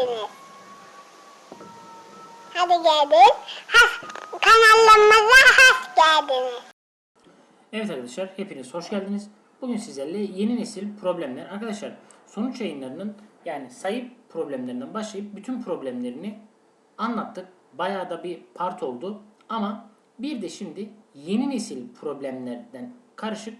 geldiniz. Hadi gelin. Has, kanalımıza hoş geldiniz. Evet arkadaşlar hepiniz hoş geldiniz. Bugün sizlerle yeni nesil problemler. Arkadaşlar sonuç yayınlarının yani sayı problemlerinden başlayıp bütün problemlerini anlattık. Bayağı da bir part oldu. Ama bir de şimdi yeni nesil problemlerden karışık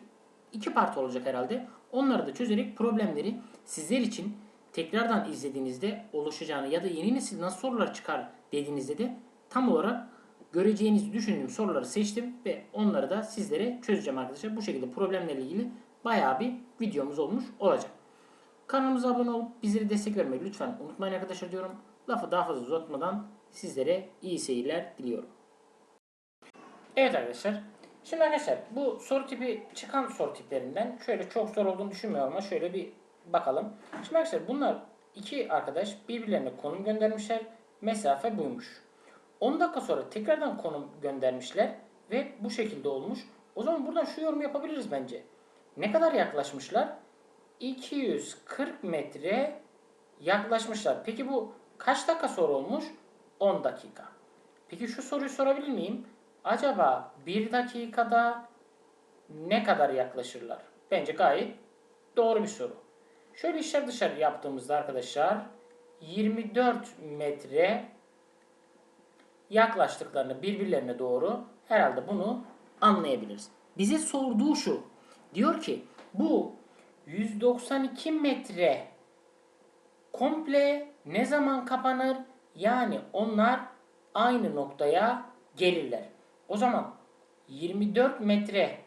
iki part olacak herhalde. Onları da çözerek problemleri sizler için tekrardan izlediğinizde oluşacağını ya da yeni nesil nasıl sorular çıkar dediğinizde de tam olarak göreceğinizi düşündüğüm soruları seçtim ve onları da sizlere çözeceğim arkadaşlar. Bu şekilde problemlerle ilgili bayağı bir videomuz olmuş olacak. Kanalımıza abone olup bizlere destek vermeyi lütfen unutmayın arkadaşlar diyorum. Lafı daha fazla uzatmadan sizlere iyi seyirler diliyorum. Evet arkadaşlar. Şimdi arkadaşlar bu soru tipi çıkan soru tiplerinden şöyle çok zor olduğunu düşünmüyorum ama şöyle bir bakalım. Şimdi arkadaşlar bunlar iki arkadaş birbirlerine konum göndermişler. Mesafe buymuş. 10 dakika sonra tekrardan konum göndermişler ve bu şekilde olmuş. O zaman buradan şu yorum yapabiliriz bence. Ne kadar yaklaşmışlar? 240 metre yaklaşmışlar. Peki bu kaç dakika sonra olmuş? 10 dakika. Peki şu soruyu sorabilir miyim? Acaba 1 dakikada ne kadar yaklaşırlar? Bence gayet doğru bir soru. Şöyle işler dışarı yaptığımızda arkadaşlar 24 metre yaklaştıklarını birbirlerine doğru herhalde bunu anlayabiliriz. Bize sorduğu şu. Diyor ki bu 192 metre komple ne zaman kapanır? Yani onlar aynı noktaya gelirler. O zaman 24 metre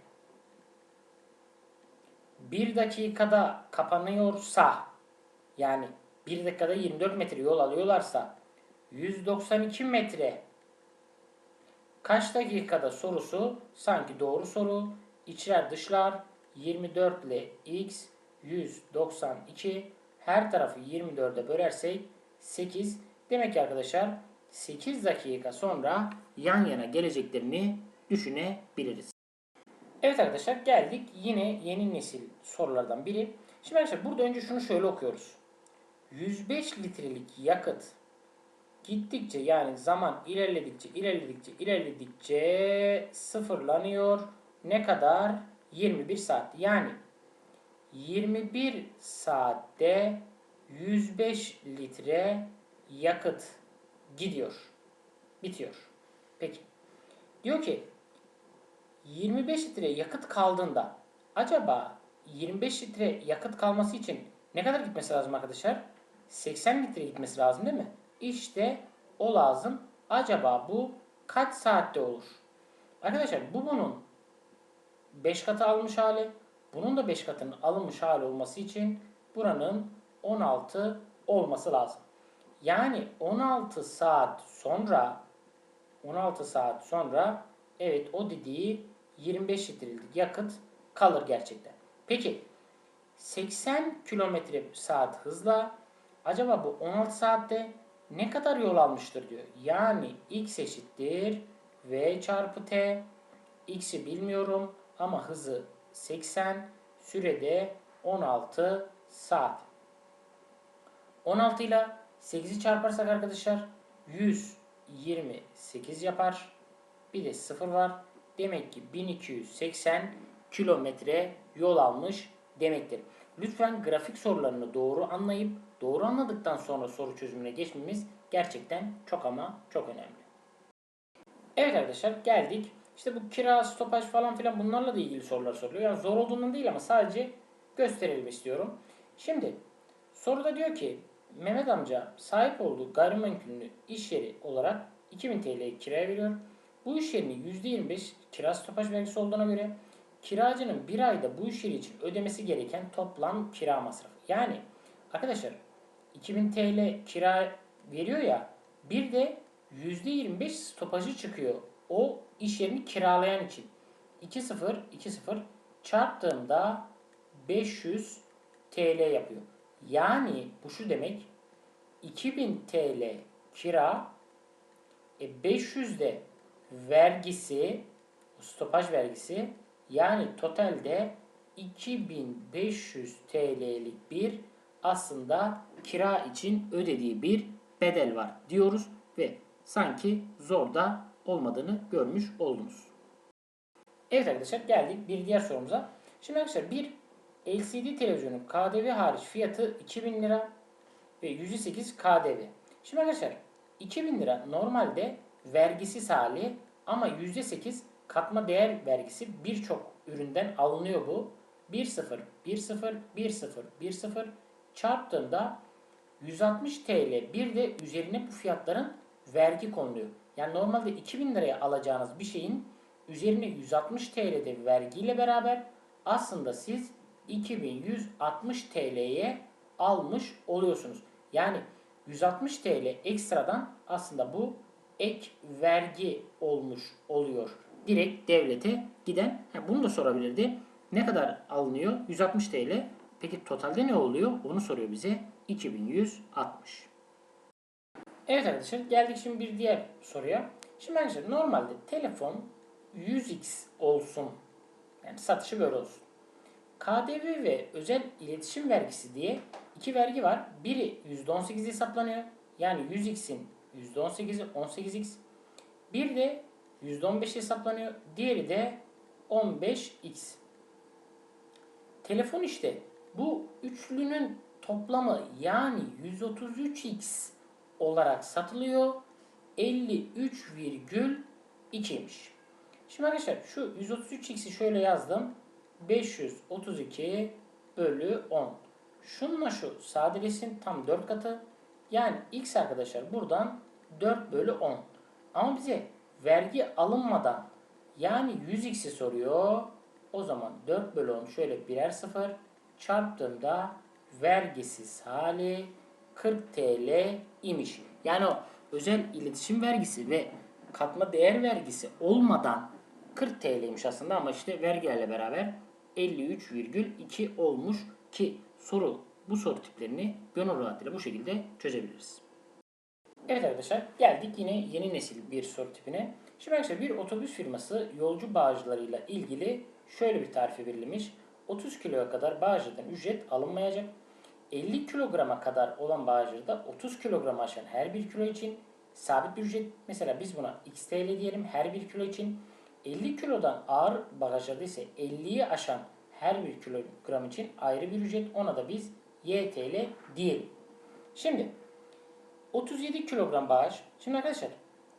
1 dakikada kapanıyorsa yani 1 dakikada 24 metre yol alıyorlarsa 192 metre kaç dakikada sorusu sanki doğru soru. İçler dışlar 24 ile x 192 her tarafı 24'e bölersek 8. Demek ki arkadaşlar 8 dakika sonra yan yana geleceklerini düşünebiliriz. Evet arkadaşlar geldik yine yeni nesil sorulardan biri. Şimdi arkadaşlar burada önce şunu şöyle okuyoruz. 105 litrelik yakıt gittikçe yani zaman ilerledikçe ilerledikçe ilerledikçe sıfırlanıyor. Ne kadar? 21 saat. Yani 21 saatte 105 litre yakıt gidiyor. Bitiyor. Peki. Diyor ki 25 litre yakıt kaldığında acaba 25 litre yakıt kalması için ne kadar gitmesi lazım arkadaşlar? 80 litre gitmesi lazım değil mi? İşte o lazım. Acaba bu kaç saatte olur? Arkadaşlar bu bunun 5 katı almış hali. Bunun da 5 katının alınmış hali olması için buranın 16 olması lazım. Yani 16 saat sonra 16 saat sonra evet o dediği 25 litrelik yakıt kalır gerçekten. Peki 80 kilometre saat hızla acaba bu 16 saatte ne kadar yol almıştır diyor. Yani x eşittir v çarpı t. x'i bilmiyorum ama hızı 80 sürede 16 saat. 16 ile 8'i çarparsak arkadaşlar 128 yapar. Bir de 0 var. Demek ki 1280 kilometre yol almış demektir. Lütfen grafik sorularını doğru anlayıp doğru anladıktan sonra soru çözümüne geçmemiz gerçekten çok ama çok önemli. Evet arkadaşlar geldik. İşte bu kira, stopaj falan filan bunlarla da ilgili sorular soruluyor. Yani zor olduğundan değil ama sadece gösterelim istiyorum. Şimdi soruda diyor ki Mehmet amca sahip olduğu gayrimenkulünü iş yeri olarak 2000 TL kiraya veriyor. Bu iş yerinin %25 kira stopaj vergisi olduğuna göre kiracının bir ayda bu iş yeri için ödemesi gereken toplam kira masrafı. Yani arkadaşlar 2000 TL kira veriyor ya bir de %25 stopajı çıkıyor. O iş yerini kiralayan için. 2-0 2-0 çarptığımda 500 TL yapıyor. Yani bu şu demek 2000 TL kira e 500 de vergisi stopaj vergisi yani totalde 2500 TL'lik bir aslında kira için ödediği bir bedel var diyoruz ve sanki zor da olmadığını görmüş oldunuz. Evet arkadaşlar geldik bir diğer sorumuza. Şimdi arkadaşlar bir LCD televizyonun KDV hariç fiyatı 2000 lira ve 108 KDV. Şimdi arkadaşlar 2000 lira normalde vergisiz hali ama %8 katma değer vergisi birçok üründen alınıyor bu. 1.0, 1.0, 1.0, 1.0 çarptığında 160 TL bir de üzerine bu fiyatların vergi konuluyor. Yani normalde 2000 liraya alacağınız bir şeyin üzerine 160 TL'de vergiyle beraber aslında siz 2160 TL'ye almış oluyorsunuz. Yani 160 TL ekstradan aslında bu ek vergi olmuş oluyor. Direkt devlete giden. Bunu da sorabilirdi. Ne kadar alınıyor? 160 TL. Peki totalde ne oluyor? Onu soruyor bize. 2160. Evet arkadaşlar geldik şimdi bir diğer soruya. Şimdi arkadaşlar normalde telefon 100x olsun. Yani satışı böyle olsun. KDV ve özel iletişim vergisi diye iki vergi var. Biri %18 hesaplanıyor. Yani 100x'in %18'i 18x. Bir de %15 hesaplanıyor. Diğeri de 15x. Telefon işte bu üçlünün toplamı yani 133x olarak satılıyor. 53,2'ymiş. Şimdi arkadaşlar şu 133x'i şöyle yazdım. 532 bölü 10. Şununla şu sadeleşsin tam 4 katı. Yani x arkadaşlar buradan 4 bölü 10. Ama bize vergi alınmadan yani 100x'i soruyor. O zaman 4 bölü 10 şöyle birer sıfır çarptığımda vergisiz hali 40 TL imiş. Yani o özel iletişim vergisi ve katma değer vergisi olmadan 40 TL'ymiş aslında ama işte vergilerle beraber 53,2 olmuş ki soru bu soru tiplerini gönül rahatlığıyla bu şekilde çözebiliriz. Evet arkadaşlar geldik yine yeni nesil bir soru tipine. Şimdi arkadaşlar bir otobüs firması yolcu bağcılarıyla ilgili şöyle bir tarife verilmiş. 30 kiloya kadar bağcıdan ücret alınmayacak. 50 kilograma kadar olan bağcıda 30 kilogram aşan her bir kilo için sabit bir ücret. Mesela biz buna x TL diyelim her bir kilo için. 50 kilodan ağır bagajlarda ise 50'yi aşan her bir kilogram için ayrı bir ücret. Ona da biz YTL diyelim. Şimdi 37 kilogram bağış. Şimdi arkadaşlar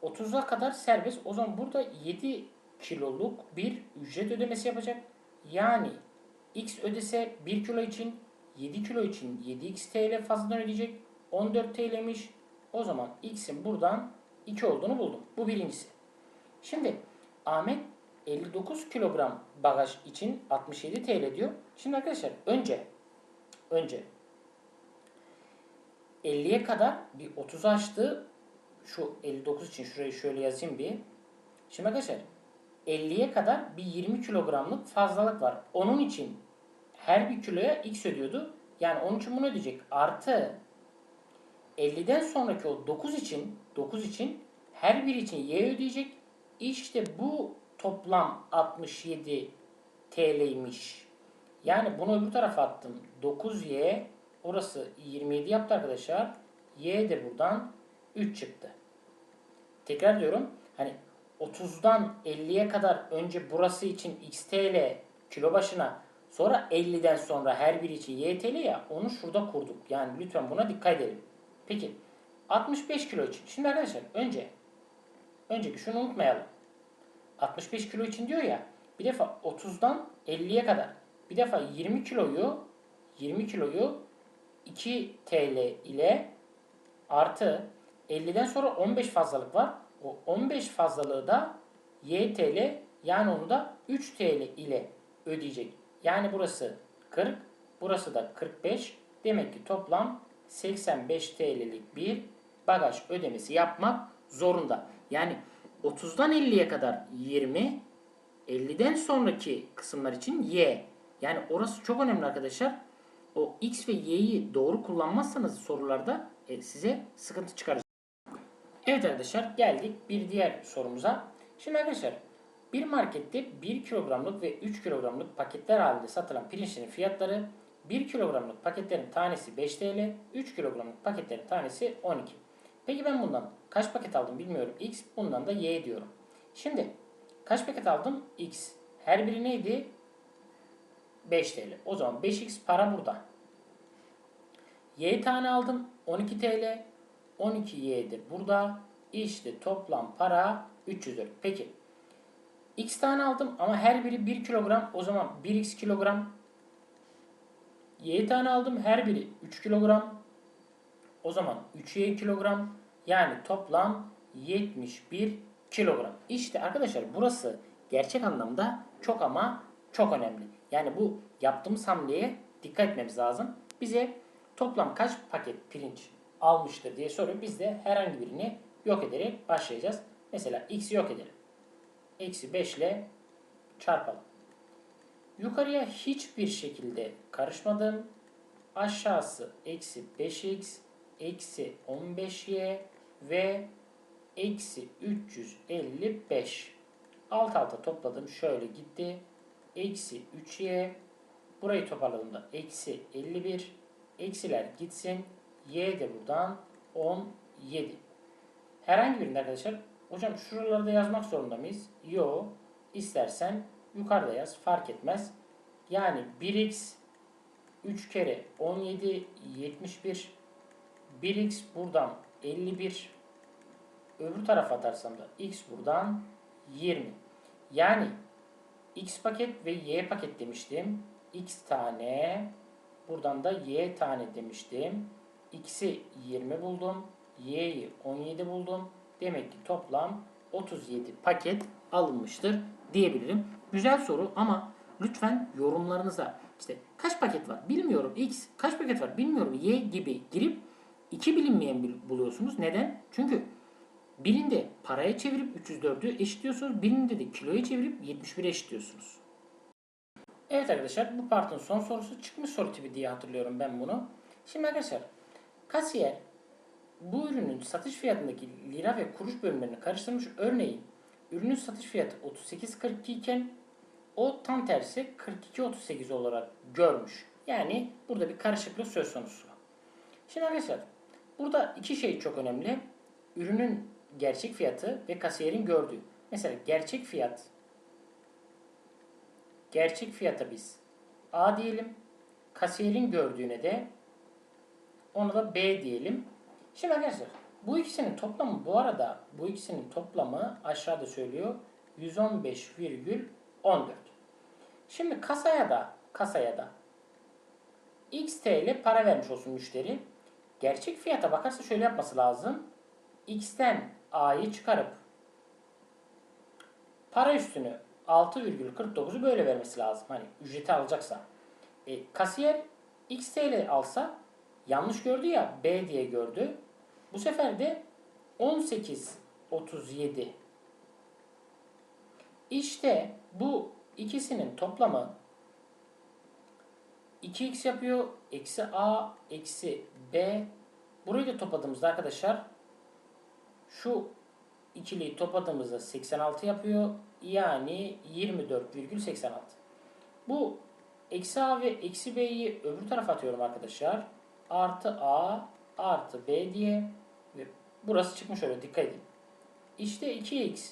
30'a kadar serbest. O zaman burada 7 kiloluk bir ücret ödemesi yapacak. Yani X ödese 1 kilo için 7 kilo için 7x TL fazladan ödeyecek. 14 TL'miş. O zaman X'in buradan 2 olduğunu buldum. Bu birincisi. Şimdi Ahmet 59 kilogram bagaj için 67 TL diyor. Şimdi arkadaşlar önce önce 50'ye kadar bir 30 açtı. Şu 59 için şurayı şöyle yazayım bir. Şimdi arkadaşlar 50'ye kadar bir 20 kilogramlık fazlalık var. Onun için her bir kiloya x ödüyordu. Yani onun için bunu ödeyecek. Artı 50'den sonraki o 9 için 9 için her bir için y ödeyecek. İşte bu toplam 67 TL'ymiş. Yani bunu öbür tarafa attım. 9y orası 27 yaptı arkadaşlar. Y de buradan 3 çıktı. Tekrar diyorum. Hani 30'dan 50'ye kadar önce burası için x TL kilo başına sonra 50'den sonra her biri için y TL ya onu şurada kurduk. Yani lütfen buna dikkat edelim. Peki 65 kilo için. Şimdi arkadaşlar önce önceki şunu unutmayalım. 65 kilo için diyor ya bir defa 30'dan 50'ye kadar bir defa 20 kiloyu 20 kiloyu 2 TL ile artı 50'den sonra 15 fazlalık var. O 15 fazlalığı da YTL yani onu da 3 TL ile ödeyecek. Yani burası 40, burası da 45. Demek ki toplam 85 TL'lik bir bagaj ödemesi yapmak zorunda. Yani 30'dan 50'ye kadar 20, 50'den sonraki kısımlar için Y. Yani orası çok önemli arkadaşlar. O X ve Y'yi doğru kullanmazsanız sorularda e, size sıkıntı çıkaracak. Evet arkadaşlar geldik bir diğer sorumuza. Şimdi arkadaşlar bir markette 1 kilogramlık ve 3 kilogramlık paketler halinde satılan pirinçlerin fiyatları 1 kilogramlık paketlerin tanesi 5 TL, 3 kilogramlık paketlerin tanesi 12. Peki ben bundan kaç paket aldım bilmiyorum. X, bundan da Y diyorum. Şimdi kaç paket aldım? X. Her biri neydi? 5 TL. O zaman 5X para burada. Y tane aldım 12 TL. 12Y'dir burada. İşte toplam para 304. Peki X tane aldım ama her biri 1 kilogram. O zaman 1x kilogram. Y tane aldım her biri 3 kilogram. O zaman 3y kilogram. Yani toplam 71 kilogram. İşte arkadaşlar burası gerçek anlamda çok ama çok önemli. Yani bu yaptığımız hamleye dikkat etmemiz lazım. Bize toplam kaç paket pirinç almıştır diye soruyor. Biz de herhangi birini yok ederek başlayacağız. Mesela x'i yok edelim. Eksi 5 ile çarpalım. Yukarıya hiçbir şekilde karışmadım. Aşağısı eksi 5x eksi 15y ve eksi 355. Alt alta topladım. Şöyle gitti. Eksi 3y. Burayı toparladığımda eksi 51. Eksiler gitsin. Y de buradan 17. Herhangi birinde arkadaşlar hocam şuralarda yazmak zorunda mıyız? Yo. İstersen yukarıda yaz. Fark etmez. Yani 1x 3 kere 17 71 1x buradan 51 öbür tarafa atarsam da x buradan 20. Yani x paket ve y paket demiştim. x tane buradan da y tane demiştim. x'i 20 buldum. y'yi 17 buldum. Demek ki toplam 37 paket alınmıştır diyebilirim. Güzel soru ama lütfen yorumlarınıza işte kaç paket var bilmiyorum x kaç paket var bilmiyorum y gibi girip iki bilinmeyen bil- buluyorsunuz. Neden? Çünkü birinde paraya çevirip 304'ü eşitliyorsunuz. Birinde de kiloya çevirip 71'e eşitliyorsunuz. Evet arkadaşlar bu partın son sorusu çıkmış soru tipi diye hatırlıyorum ben bunu. Şimdi arkadaşlar kasiyer bu ürünün satış fiyatındaki lira ve kuruş bölümlerini karıştırmış. Örneğin ürünün satış fiyatı 38.42 iken o tam tersi 42.38 olarak görmüş. Yani burada bir karışıklık söz konusu. Şimdi arkadaşlar burada iki şey çok önemli. Ürünün gerçek fiyatı ve kasiyerin gördüğü. Mesela gerçek fiyat gerçek fiyata biz A diyelim. Kasiyerin gördüğüne de ona da B diyelim. Şimdi arkadaşlar bu ikisinin toplamı bu arada bu ikisinin toplamı aşağıda söylüyor 115,14. Şimdi kasaya da kasaya da X TL para vermiş olsun müşteri. Gerçek fiyata bakarsa şöyle yapması lazım. X'ten A'yı çıkarıp para üstünü 6,49'u böyle vermesi lazım. Hani ücreti alacaksa. E, kasiyer X TL alsa yanlış gördü ya B diye gördü. Bu sefer de 18.37 İşte bu ikisinin toplamı 2x yapıyor. Eksi a eksi b. Burayı da topladığımızda arkadaşlar şu ikiliyi topladığımızda 86 yapıyor. Yani 24,86. Bu eksi a ve eksi b'yi öbür tarafa atıyorum arkadaşlar. Artı a artı b diye burası çıkmış öyle dikkat edin. İşte 2x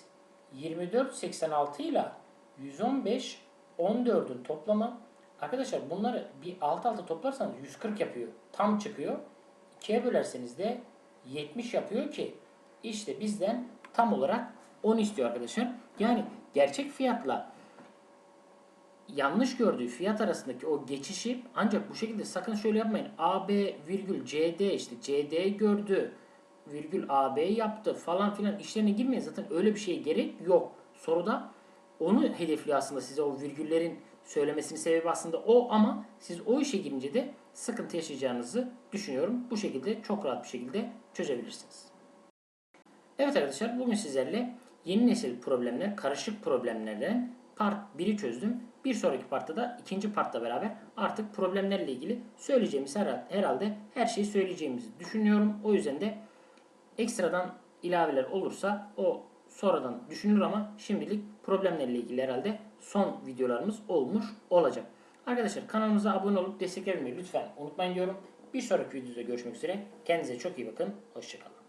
24,86 ile 115 14'ün toplamı arkadaşlar bunları bir alt alta toplarsanız 140 yapıyor. Tam çıkıyor. 2'ye bölerseniz de 70 yapıyor ki işte bizden tam olarak 10 istiyor arkadaşlar. Yani gerçek fiyatla yanlış gördüğü fiyat arasındaki o geçişi ancak bu şekilde sakın şöyle yapmayın. AB virgül CD işte CD gördü virgül AB yaptı falan filan işlerine girmeyin. Zaten öyle bir şeye gerek yok. Soruda onu hedefliyor aslında size o virgüllerin söylemesinin sebebi aslında o ama siz o işe girince de sıkıntı yaşayacağınızı düşünüyorum. Bu şekilde çok rahat bir şekilde çözebilirsiniz. Evet arkadaşlar bugün sizlerle yeni nesil problemler, karışık problemlerden part 1'i çözdüm. Bir sonraki partta da ikinci partla beraber artık problemlerle ilgili söyleyeceğimiz herhalde, her şeyi söyleyeceğimizi düşünüyorum. O yüzden de ekstradan ilaveler olursa o sonradan düşünülür ama şimdilik problemlerle ilgili herhalde son videolarımız olmuş olacak. Arkadaşlar kanalımıza abone olup destek vermeyi lütfen unutmayın diyorum. Bir sonraki videoda görüşmek üzere. Kendinize çok iyi bakın. Hoşçakalın.